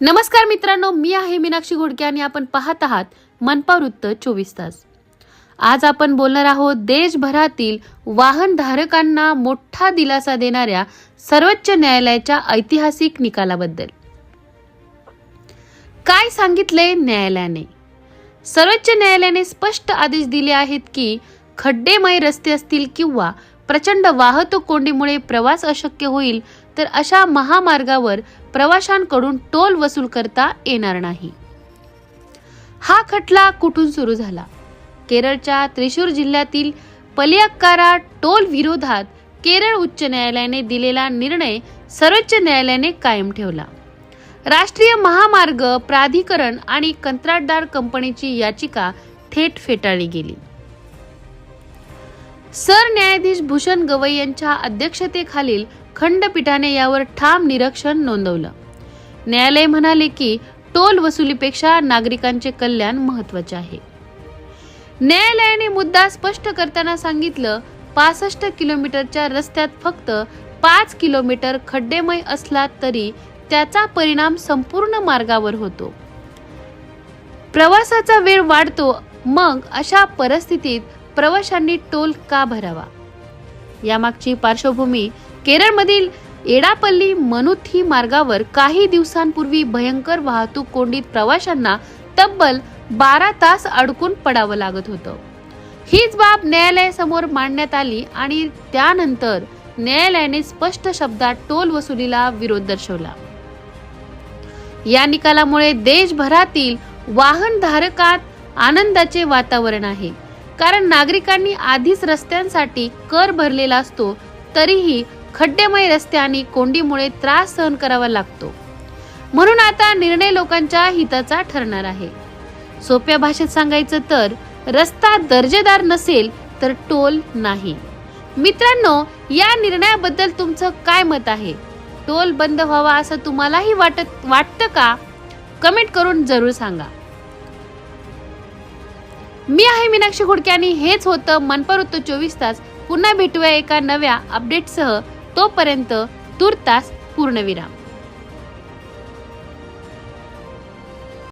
नमस्कार मित्रांनो मी आहे मीनाक्षी घोडके आणि आपण पाहत आहात मनपा वृत्त चोवीस तास. आज आपण बोलणार आहोत देशभरातील वाहनधारकांना मोठा दिलासा देणाऱ्या सर्वोच्च न्यायालयाच्या ऐतिहासिक निकालाबद्दल. काय सांगितले न्यायालयाने? सर्वोच्च न्यायालयाने स्पष्ट आदेश दिले आहेत की खड्डेमय रस्ते असतील किंवा प्रचंड वाहतूक कोंडीमुळे प्रवास अशक्य होईल तर अशा महामार्गावर प्रवाशांकडून टोल वसूल करता येणार नाही. हा खटला कुठून सुरू झाला? केरळच्या त्रिशूर जिल्ह्यातील पलियाक्कारा टोल विरोधात केरळ उच्च न्यायालयाने दिलेला निर्णय सर्वोच्च न्यायालयाने कायम ठेवला. राष्ट्रीय महामार्ग प्राधिकरण आणि कंत्राटदार कंपनीची याचिका थेट फेटाळली गेली. सरन्यायाधीश भूषण गवई यांच्या अध्यक्षतेखालील खंडपीठाने यावर ठाम निरीक्षण नोंदवलं. न्यायालय म्हणाले की टोल वसुलीपेक्षा नागरिकांचे कल्याण महत्त्वाचे आहे. न्यायालयाने मुद्दा स्पष्ट करताना सांगितलं पासष्ट किलोमीटरच्या रस्त्यात फक्त पाच किलोमीटर खड्डेमय असला तरी त्याचा परिणाम संपूर्ण मार्गावर होतो. प्रवासाचा वेळ वाढतो मग अशा परिस्थितीत प्रवाशांनी टोल का भरावा? यामागची पार्श्वभूमी केरळमधील एडापल्ली मनुथी मार्गावर काही दिवसांपूर्वी भयंकर वाहतूक कोंडीत प्रवाशांना तब्बल बारा तास अडकून पडावं लागत होतं. हीच बाब न्यायालयासमोर मांडण्यात आली आणि त्यानंतर न्यायालयाने स्पष्ट शब्दात टोल वसुलीला विरोध दर्शवला. या निकालामुळे देशभरातील वाहनधारकात आनंदाचे वातावरण आहे. कारण नागरिकांनी आधीच रस्त्यांसाठी कर भरलेला असतो तरीही खड्डेमय रस्ते आणि कोंडीमुळे त्रास सहन करावा लागतो. म्हणून आता निर्णय लोकांच्या हिताचा ठरणार आहे. सोप्या भाषेत सांगायचं तर रस्ता दर्जेदार नसेल तर टोल नाही. मित्रांनो या निर्णयाबद्दल तुमचं काय मत आहे? टोल बंद व्हावा असं तुम्हालाही वाटत वाटतं का? कमेंट करून जरूर सांगा. मी आहे मीनाक्षी घोडके आणि हेच होतं मनपर होतं चोवीस तास. पुन्हा भेटूया एका नव्या अपडेटसह. तोपर्यंत तुर्तास पूर्णविराम.